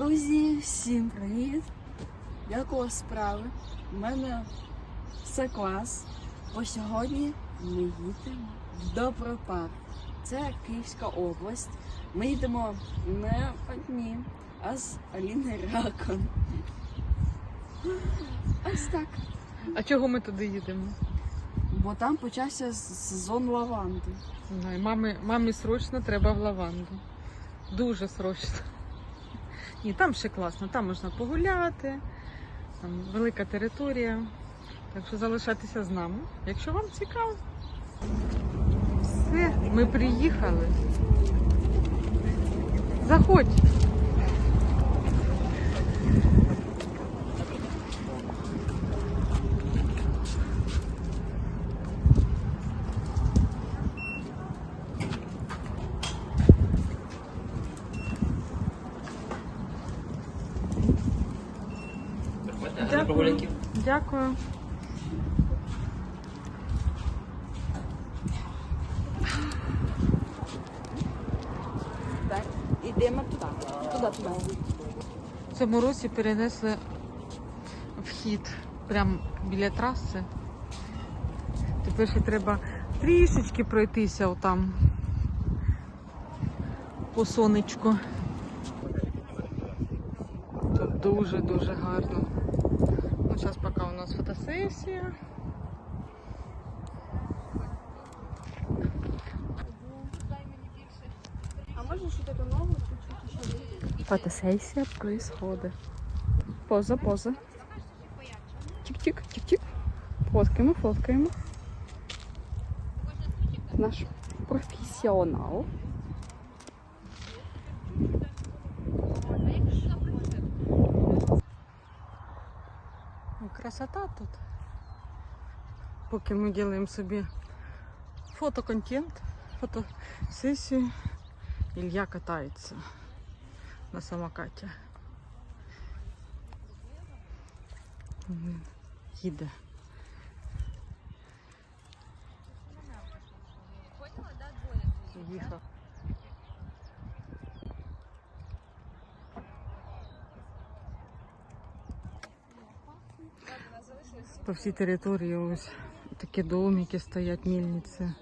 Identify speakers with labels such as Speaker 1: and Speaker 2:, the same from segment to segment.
Speaker 1: Друзі, всім привіт! Як у вас справи? У мене все клас. Бо сьогодні ми їдемо в Добропарк. Це Київська область. Ми їдемо не одні, а з Аліною Ракон. Ось так.
Speaker 2: А чого ми туди їдемо?
Speaker 1: Бо там почався сезон лаванди.
Speaker 2: Мамі, мамі срочно треба в лаванду. Дуже срочно. Ні, там ще класно, там можна погуляти, там велика територія. Так що залишайтеся з нами, якщо вам цікаво. Все, ми приїхали. Заходь. Дякую. Дякую.
Speaker 1: Так, ідемо туди. Туди, туди.
Speaker 2: В цьому році перенесли вхід прямо біля траси. Тепер ще треба трішечки пройтися отам по сонечку. Тут дуже-дуже гарно. Ну, зараз поки у нас фотосесія.
Speaker 1: А можна що таке нове чуть-чуть?
Speaker 3: Фотосессия происходит. Поза, поза. Тик-тик, тик-тик. Фоткаємо, фоткаємо. Наш професіонал.
Speaker 2: красота тут. Поки ми робимо собі фотоконтент, фотосесію, Ілля катається на самокаті. Він Їде. Їхав. По всій території ось такі домики стоять, мільниці.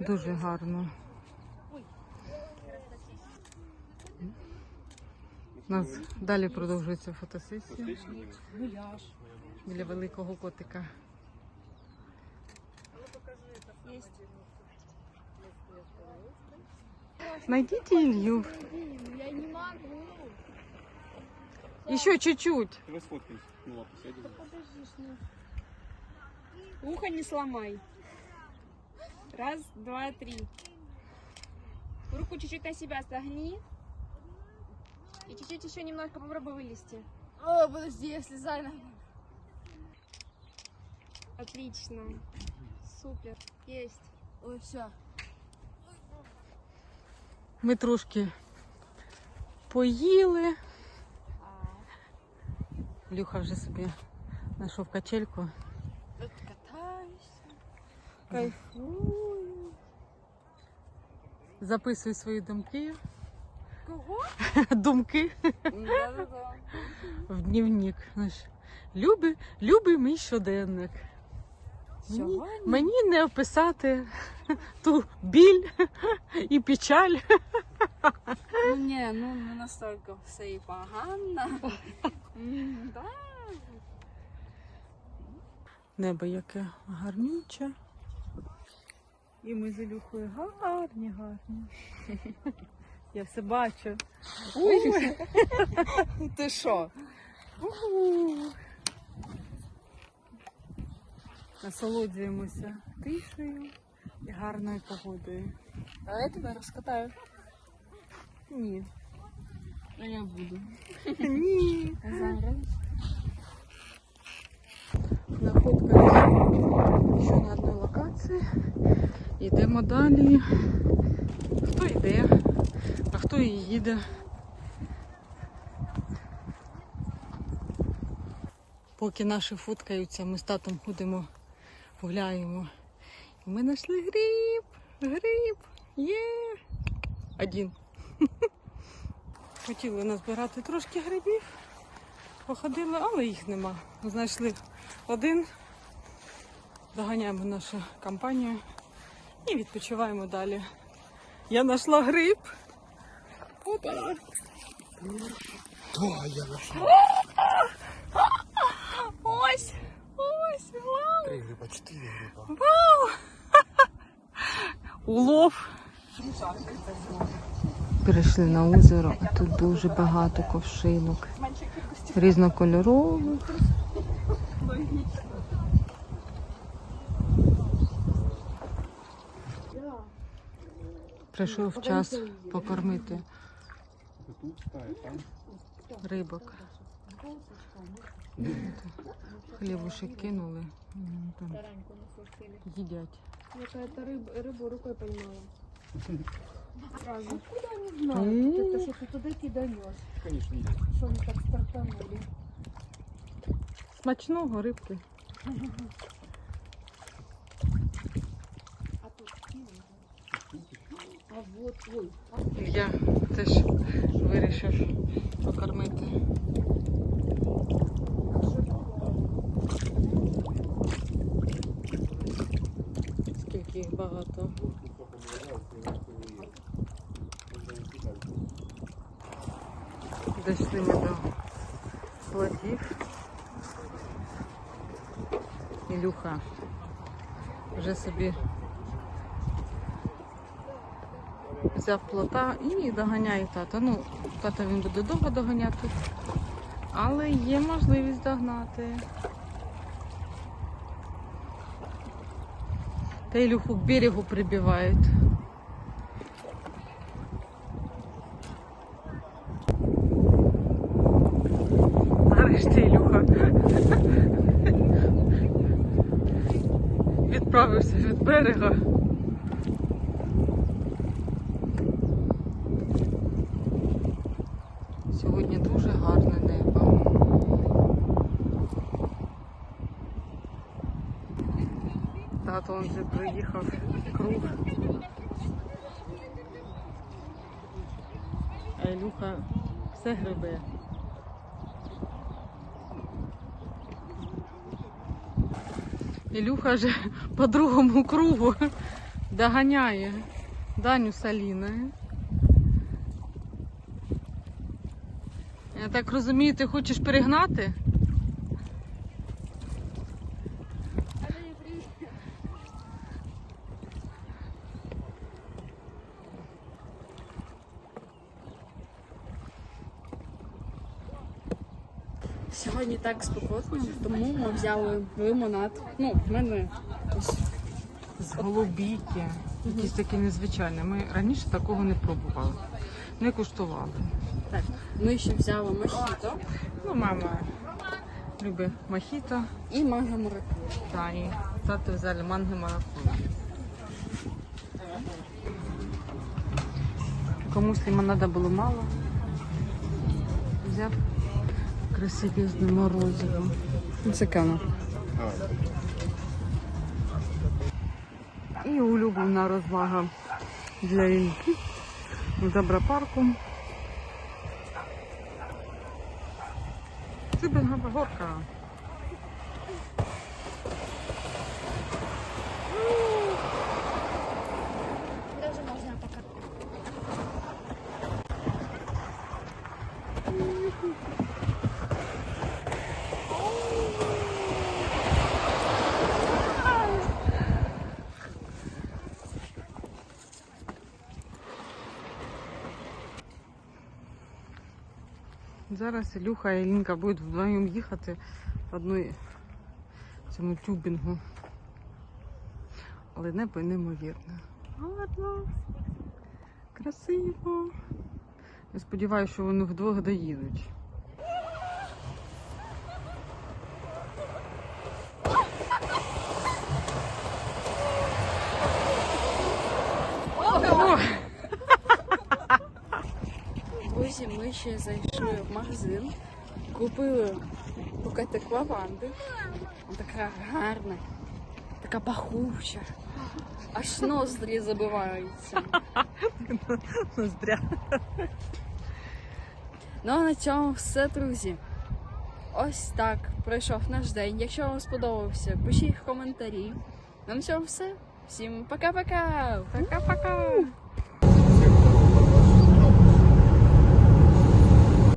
Speaker 2: Дуже гарно. У нас далі продовжується фотосесія біля великого котика. Найдите Илью.
Speaker 1: Я не могу.
Speaker 2: Еще чуть-чуть.
Speaker 4: Давай сфоткаемся. Ну ладно, сядем.
Speaker 1: Подожди, Ухо не сломай. Раз, два, три. Руку чуть-чуть на себя согни. И чуть-чуть еще немножко попробуй вылезти.
Speaker 5: О, подожди, я слезаю на...
Speaker 1: Отлично. Супер. Есть.
Speaker 5: Ой, все.
Speaker 2: Ми трошки поїли. Люха вже собі знайшов качельку.
Speaker 5: Катаюсь. Кайфую.
Speaker 2: Записуй свої думки.
Speaker 5: Кого?
Speaker 2: Думки в дневник. Наш любий, любий мій щоденник. Мені, мені не описати ту біль і печаль.
Speaker 1: Ну не, ну не настолько все і погано. М, Да.
Speaker 2: Небо яке гарнюче. І ми з Ілюхою гарні, гарні. Я все бачу. Ой,
Speaker 1: Ти що?
Speaker 2: Насолоджуємося тишею і гарною погодою.
Speaker 1: А я тебе розкатаю.
Speaker 2: Ні.
Speaker 1: А я буду.
Speaker 2: Ні.
Speaker 1: Зараз.
Speaker 2: Знаходимося ще на одній локації. Йдемо далі. Хто йде, а хто і їде. Поки наші фоткаються, ми з татом ходимо, гуляємо. І ми знайшли гриб. Гриб. Є. Один. Хотіли назбирати трошки грибів, походили, але їх нема. Знайшли один, доганяємо нашу компанію і відпочиваємо далі. Я знайшла гриб. Опа! Ось! Ось! Вау!
Speaker 4: Три гриба, чотири гриба. Вау!
Speaker 2: Улов. Перейшли на озеро, а тут дуже багато ковшинок. Різнокольорових. Прийшов час покормити рибок. Хлібушек кинули. Там їдять.
Speaker 5: Какая-то рыба, рыбу поймала. Сразу.
Speaker 2: М.
Speaker 5: Это что ты туда киданешь?
Speaker 4: Конечно, є.
Speaker 5: Что они так стартанули?
Speaker 2: Смачного рибки.
Speaker 5: А тут. А вот, ой,
Speaker 2: Я теж вирішив покормити. Скільки їх багато. Дійшли ми до плотів. Ілюха вже собі взяв плота і доганяє тата. Ну, тата він буде довго доганяти, але є можливість догнати. Та Ілюху к берегу прибивають. Нарешті Ілюха відправився від берега. Сьогодні дуже гарне небо. Тато он вже приїхав круг. А Ілюха все грибе. Ілюха вже по другому кругу доганяє Даню Саліною. Я так розумію, ти хочеш перегнати?
Speaker 3: Сьогодні так спекотно, тому ми взяли лимонад. Ну, в мене ось
Speaker 2: З голубіки. Якісь такі незвичайні. Ми раніше такого не пробували. Не куштували.
Speaker 3: так. Ми ще взяли мохіто
Speaker 2: Ну, мама любить мохіто.
Speaker 3: і манго маракуйя.
Speaker 2: Та і тато взяли манго маракуйя. Комусь лимонада було мало. Взяв красивезне морозиво.
Speaker 3: Це кано.
Speaker 2: І улюблена розвага для Ільки в Добропарку. Це бенгова горка.
Speaker 5: даже можно
Speaker 2: Зараз Ілюха і Лінка будуть вдвоєм їхати в одну цьому тюбінгу. Але небо неймовірне. Гарно, красиво. Я сподіваюся, що вони вдвох доїдуть. О!
Speaker 3: Друзі, ми ще зайшли в магазин, купили букетик лаванди. Така гарна, така пахуча. Аж ноздрі забиваються.
Speaker 2: Ноздря.
Speaker 3: Ну а на цьому все, друзі. Ось так пройшов наш день. Якщо вам сподобався, пишіть в коментарі. На цьому все. Всім пока-пока!
Speaker 2: Пока-пока!